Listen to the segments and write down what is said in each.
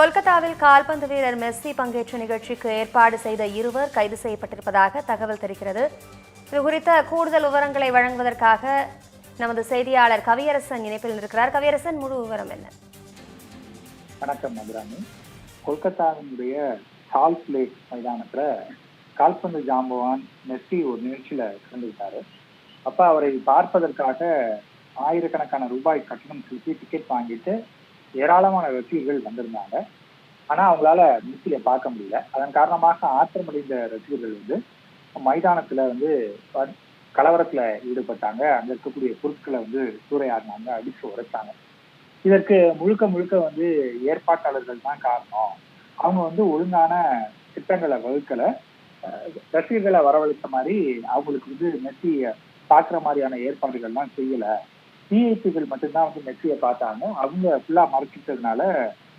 கொல்கத்தாவில் கால்பந்து வீரர் மெஸ்ஸி பங்கேற்ற நிகழ்ச்சிக்கு ஏற்பாடு செய்த இருவர் கைது செய்யப்பட்டிருப்பதாக தகவல் தெரிகிறது. இது குறித்த கூடுதல் விவரங்களை வழங்குவதற்காக நமது செய்தியாளர் கவியரசன் இணைப்பில் இருக்கிறார். கவியரசன் முழு விவரம் என்ன? வணக்கம் மதுராணி கொல்கத்தாவினுடைய சால்ட் லேக் மைதானத்துல கால்பந்து ஜாம்பவான் மெஸ்ஸி ஒரு நிகழ்ச்சியில கலந்துக்கிட்டாரு. அப்ப அவரை பார்ப்பதற்காக ஆயிரக்கணக்கான ரூபாய் கட்டணம் செலுத்தி டிக்கெட் வாங்கிட்டு ஏராளமான ரசிகர்கள் வந்திருந்தாங்க. ஆனா அவங்களால மெஸ்ஸியை பார்க்க முடியல. அதன் காரணமாக ஆத்திரமடைந்த ரசிகர்கள் வந்து மைதானத்துல வந்து கலவரத்துல ஈடுபட்டாங்க. அங்க இருக்கக்கூடிய பொருட்களை வந்து சூறையாடினாங்க அடிச்சு உரைச்சாங்க. இதற்கு முழுக்க முழுக்க வந்து ஏற்பாட்டாளர்கள் தான் காரணம். அவங்க வந்து ஒழுங்கான திட்டங்களை வகுக்கல. அஹ் ரசிகர்களை வரவழைத்த மாதிரி அவங்களுக்கு வந்து மெஸ்ஸி பார்க்குற மாதிரியான ஏற்பாடுகள்லாம் செய்யல. சிஐபிகள் மட்டும்தான் வந்து மெஸ்ஸியை பார்த்தாங்க. அவங்க ஃபுல்லா மறைச்சிட்டதுனால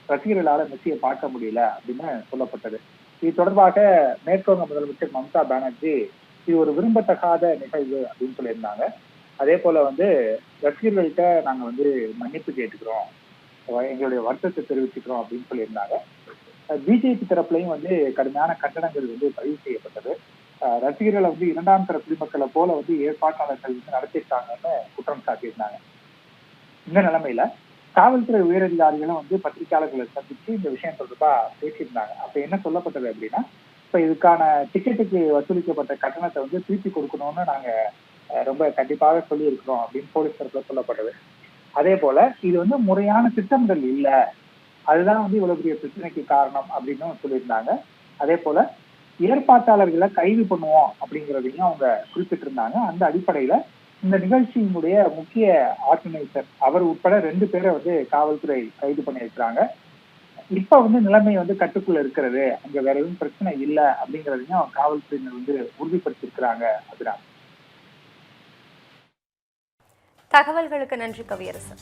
ரசிகர்களால மெஸ்ஸியை பார்க்க முடியல அப்படின்னு சொல்லப்பட்டது. இது தொடர்பாக மேற்குவங்க முதலமைச்சர் மம்தா பானர்ஜி இது ஒரு விரும்பத்தகாத நிகழ்வு அப்படின்னு சொல்லியிருந்தாங்க. அதே போல வந்து ரசிகர்கள்ட்ட நாங்க வந்து மன்னிப்பு கேட்டுக்கிறோம். எங்களுடைய வருத்தத்தை தெரிவிச்சுக்கிறோம் அப்படின்னு சொல்லியிருந்தாங்க. பிஜேபி தரப்புலையும் வந்து கடுமையான கண்டனங்கள் வந்து பதிவு செய்யப்பட்டது. ரசிகர்களை வந்து இரண்டாம் தர குடிமக்களை போல வந்து ஏற்பாட்டாளர்கள் வந்து நடத்திட்டாங்கன்னு குற்றம் சாட்டியிருந்தாங்க. இந்த நிலைமையில காவல்துறை உயரதிகாரிகளும் வந்து பத்திரிகையாளர்களை சந்திச்சு இந்த விஷயம் தொடர்பா பேசியிருந்தாங்க. அப்ப என்ன சொல்லப்பட்டது அப்படின்னா இப்ப இதுக்கான டிக்கெட்டுக்கு வசூலிக்கப்பட்ட கட்டணத்தை வந்து திருப்பி கொடுக்கணும்னு நாங்க ரொம்ப கண்டிப்பாக சொல்லியிருக்கிறோம் அப்படின்னு போலீஸ் தரப்புல சொல்லப்பட்டது. அதே போல இது வந்து முறையான திட்டமிடல் இல்லை. அதுதான் வந்து இவ்வளவு பெரிய பிரச்சனைக்கு காரணம் அப்படின்னு சொல்லியிருந்தாங்க. அதே போல ஏற்பாட்டாளர்களை கைது பண்ணுவோம் அப்படிங்கிறதையும் அவங்க குறிப்பிட்டிருந்தாங்க. அந்த அடிப்படையில இந்த நிகழ்ச்சியினுடைய முக்கிய ஆர்கனைசர் அவர் உட்பட ரெண்டு பேரை வந்து காவல்துறை கைது பண்ணியிருக்கிறாங்க. இப்ப வந்து நிலைமை வந்து கட்டுக்குள்ள இருக்கிறது. அங்க வேற எதுவும் பிரச்சனை இல்லை அப்படிங்கிறதையும் காவல்துறையினர் வந்து உறுதிப்படுத்தியிருக்கிறாங்க அதுதான் தகவல்களுக்கு நன்றி கவியரசன்.